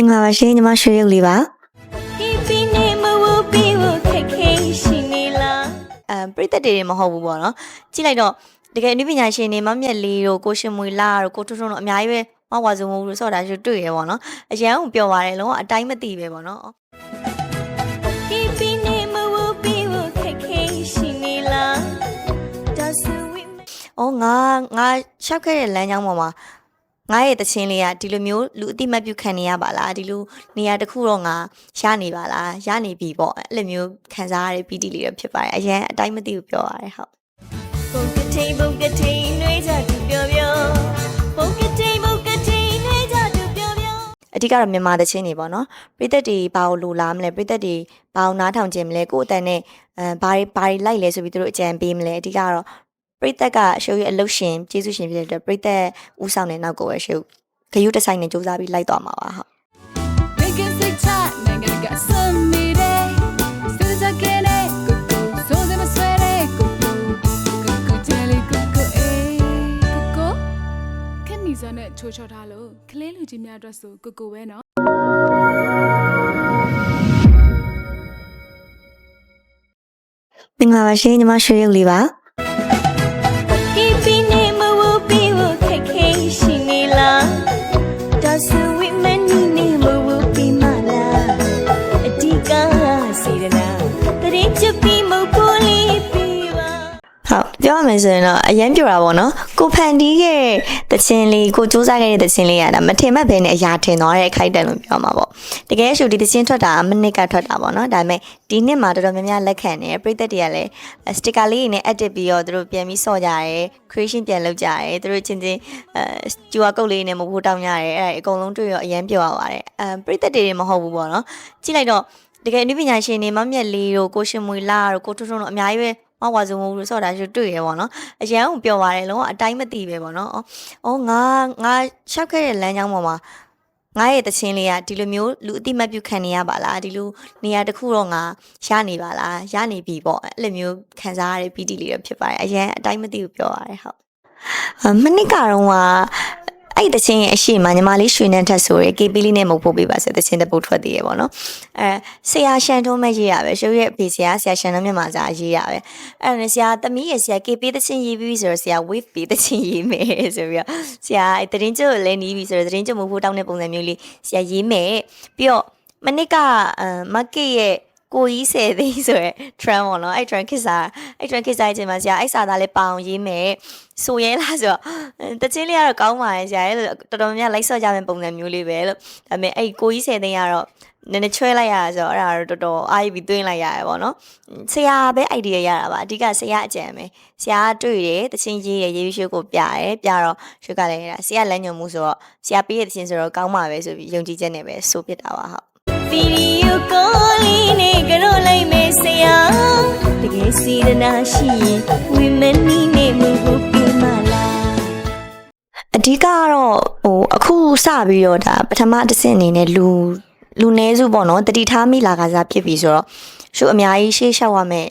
မင်္ဂလာပါရှင်ညီမရွှေရုပ်လေးပါဒီပီနေမဝပြီးဝခက်ခဲရှိနေလားအဲပရိသတ်တွေမဟုတ်ဘူးပေါ့နော်ကြည့်လိုက်တော့တကယ်အနုပညာရှင်တွေမမြက်လေးတို့ကိုရှင်မွေလာတို့ကိုထွန်းထွန်းတို့အများကြီးပဲမဝါစုံမှုတို့ဆော့တာရှိတွေ့ရပေါ့နော်အရန်ကိုပြောပါတယ်လုံးဝအတိုင်းမသိပဲပေါ့နော်ဒီပီနေမဝပြီးဝခက်ခဲရှိနေလားဒါဆိုဝိမ။အော်ငါငါရှောက်ခဲ့တဲ့လမ်းကြောင်းပေါ်မှာ ငါရဲ့တခြင်းလေးကဒီလိုမျိုးလူအတိမတ်ပြုခံနေရပါလားဒီလိုနေရာတစ်ခုတော့ငါရနေပါလားရနေပြီပေါ့အဲ့လိုမျိုးခံစားရတဲ့ပီတိလေးတော့ဖြစ်ပါတယ်အရင်အတိုင်းမသိဘူးပြောရတယ်ဟုတ်ပုံကတိန်ပုံကတိန်နှွေးကြသူပြောပြောပုံကတိန်ပုံကတိန်နှွေးကြသူပြောပြောအဓိကတော့မြန်မာတခြင်းတွေပေါ့နော်ပရိသတ်တွေဘာလို့လိုလားမလဲပရိသတ်တွေဘာလို့နားထောင်ခြင်းမလဲကိုယ့်အတန်နဲ့အဲဘာတွေဘာတွေလိုက်လဲဆိုပြီးသူတို့အကြံပေးမလဲအဓိကတော့ ပရိသတ်ကအရှုပ်ရဲ့အလုတ်ရှင်ကျေးဇူးရှင်ဖြစ်တဲ့အတွက်ပရိသတ်ဥဆောင်တဲ့နောက်ကိုပဲရှုပ်ဂယုတဆိုင်နဲ့စူးစမ်းပြီးလိုက်သွားမှာပါဟုတ် Make it sick chat, nigga got some me day. Still a can it, go go. So them sweat it, go go. Go go jelly, go go, eh. Go go. ခက်နီစနဲ့ချိုးချော်ထားလို့ကလေးလူကြီးများအတွက်ဆိုကိုကိုပဲနော်မင်္ဂလာပါရှင်ညီမရွှေရုပ်လေးပါ မယ်ဆိုရင်တော့အရင်ပြောတာပေါ့နော်ကိုဖန်တီးရဲ့တခြင်းလေးကိုစူးစမ်းခဲ့တဲ့တခြင်းလေးကဒါမထင်မှတ်ဘဲနဲ့အရာထင်သွားတဲ့အခိုက်အတန့်လို့ပြောမှာပေါ့တကယ်ရှုဒီတခြင်းထွက်တာမနစ်ကထွက်တာပေါ့နော်ဒါပေမဲ့ဒီနှစ်မှာတော်တော်များများလက်ခံတယ်ပြည်သက်တွေကလည်းစတစ်ကာလေးတွေနဲ့ edit ပြီးတော့သူတို့ပြန်ပြီးဆော့ကြတယ် creation ပြန်လုပ်ကြတယ်သူတို့ချင်းချင်းအဲ QR code လေးနဲ့မဖို့တောင်းကြတယ်အဲ့ဒါအကုန်လုံးတွေ့ရောအရင်ပြောရပါတယ်အဲပြည်သက်တွေမဟုတ်ဘူးပေါ့နော်ကြည့်လိုက်တော့တကယ်အနုပညာရှင်တွေမမြက်လေးတို့ကိုရှင်မွေလာတို့ကိုထွန်းထွန်းတို့အများကြီးပဲ မဝါစုံမှုတို့ဆော့တာရှိတွေ့ရပေါ့နော်အရန်ကိုပြောပါတယ်လုံးဝအတိုင်းမသိပဲပေါ့နော်အော်ငါငါရှောက်ခဲ့တဲ့လမ်းကြောင်းပေါ်မှာငါရဲ့တခြင်းလေးကဒီလိုမျိုးလူအတိမတ်ပြုခံနေရပါလားဒီလိုနေရာတစ်ခုတော့ငါရနေပါလားရနေပြီပေါ့အဲ့လိုမျိုးခံစားရတဲ့ပီတိလေးတော့ဖြစ်ပါတယ်အရန်အတိုင်းမသိဘူးပြောရတယ်ဟုတ်အမနစ်ကတော့က အဲ့တချင်းရဲ့အရှိမညီမလေးရွှေနှန်းထက်ဆိုရယ် KP လေးနဲ့မဟုတ်ဖို့ပေးပါစေတချင်းတပုတ်ထွက်သေးရပေါ့နော်အဲဆရာရှန်ထုံးမဲ့ရေးရပဲရှုပ်ရဲ့အဖေဆရာဆရာရှန်ထုံးမြန်မာစာရေးရပဲအဲ့ဒါနဲ့ဆရာသမီးရဲ့ဆရာ KP တချင်းရေးပြီးဆိုတော့ဆရာ wave ပေးတချင်းရေးမယ်ဆိုပြီးတော့ဆရာအဲ့တရင်ကျုပ်ကိုလည်းနီးပြီဆိုတော့တရင်ကျုပ်မဟုတ်ဖို့တောင်းတဲ့ပုံစံမျိုးလေးဆရာရေးမယ်ပြီးတော့မနစ်ကအဲ market ရဲ့ ကိုကြီးဆယ်သိန်းဆိုရယ် trend ပေါ့နော်အဲ့ trend ခစ်စားအဲ့ trend ခစ်စားခြင်းမှာဆရာအဲ့စာသားလေးပအောင်ရေးမယ်ဆိုရဲလားဆိုတော့တချင်းလေးကတော့ကောင်းပါရဲ့ဆရာရဲ့လို့တော်တော်များများလိုက်ဆော့ကြမယ့်ပုံစံမျိုးလေးပဲလို့ဒါပေမဲ့အဲ့ကိုကြီးဆယ်သိန်းကတော့နည်းနည်းချွဲလိုက်ရတာဆိုတော့အဲ့ဒါတော့တော်တော်အားရပြီးသွင်းလိုက်ရတယ်ပေါ့နော်ဆရာပဲ idea ရတာပါအဓိကဆရာအကြံပဲဆရာကတွေ့တယ်တချင်းရေးရရေးရွှေကိုပြတယ်ပြတော့ရွှေကလည်းဆရာလမ်းညွှန်မှုဆိုတော့ဆရာပေးတဲ့တချင်းဆိုတော့ကောင်းပါပဲဆိုပြီးယုံကြည်ချက်နဲ့ပဲဆိုပြတာပါဟုတ် ဗီဒီယိုကောလေးနဲ့ကြောလိုက်မယ်ဆရာတကယ်စီရနာရှိရင်ဝိမနီနေမဟုတ်ပြီးမလားအဓိကကတော့ဟိုအခုစပြီးတော့ဒါပထမတစ်ဆင့်အနေနဲ့လူလူနည်းစုပေါ့နော်တတိထားမိလာကစားဖြစ်ပြီဆိုတော့ရှုအများကြီးရှေ့လျှောက်ရမယ်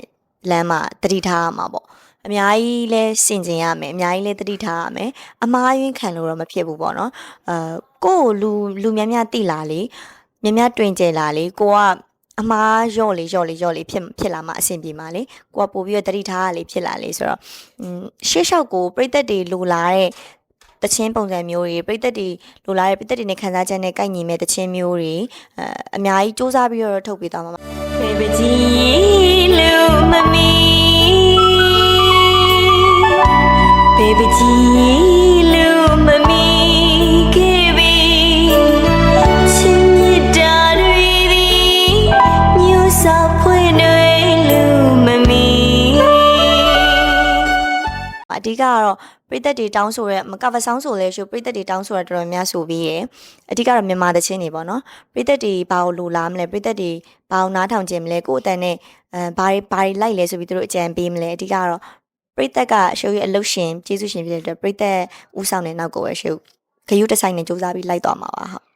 လမ်းမှာတတိထားရမှာပေါ့အများကြီးလဲစင်ကျင်ရမယ်အများကြီးလဲတတိထားရမယ်အမားယွင်းခံလို့တော့မဖြစ်ဘူးပေါ့နော်အဲကိုယ့်ကိုလူလူများများတိလာလေ များများတွင်ကျယ်လာလေကိုကအမားရော့လေရော့လေရော့လေဖြစ်ဖြစ်လာမှအဆင်ပြေမှာလေကိုကပို့ပြီးတော့တတိထားရလေဖြစ်လာလေဆိုတော့อืมရှေ့လျှောက်ကိုပြိသက်တွေလိုလာတဲ့တချင်းပုံစံမျိုးတွေပြည်သက်တွေလိုလားတဲ့ပြည်သက်တွေနဲ့ခန်းစားချက်နဲ့ကိုက်ညီမဲ့တချင်းမျိုးတွေအဲအများကြီးစူးစမ်းပြီးတော့ထုတ်ပေးသွားမှာပါဖေပကြီး အဓိကကတော့ပြည်သက်တွေတောင်းဆိုရဲမကဗဆောင်းဆိုလဲရှို့ပြည်သက်တွေတောင်းဆိုရတော်တော်များဆိုပြီးရယ်အဓိကတော့မြန်မာတချင်းတွေပေါ့နော်ပြည်သက်တွေဘာလို့လိုလားမလဲပြည်သက်တွေဘာလို့နားထောင်ခြင်းမလဲကိုယ့်အတန်နဲ့အဲဘာတွေဘာတွေလိုက်လဲဆိုပြီးသူတို့အကြံပေးမလဲအဓိကတော့ပြည်သက်ကရှိုးရဲ့အလုတ်ရှင်ကျေးဇူးရှင်ဖြစ်တဲ့အတွက်ပြည်သက်ဥဆောင်တဲ့နောက်ကိုပဲရှို့ဂယုတဆိုင်နဲ့စူးစမ်းပြီးလိုက်သွားမှာပါဟုတ်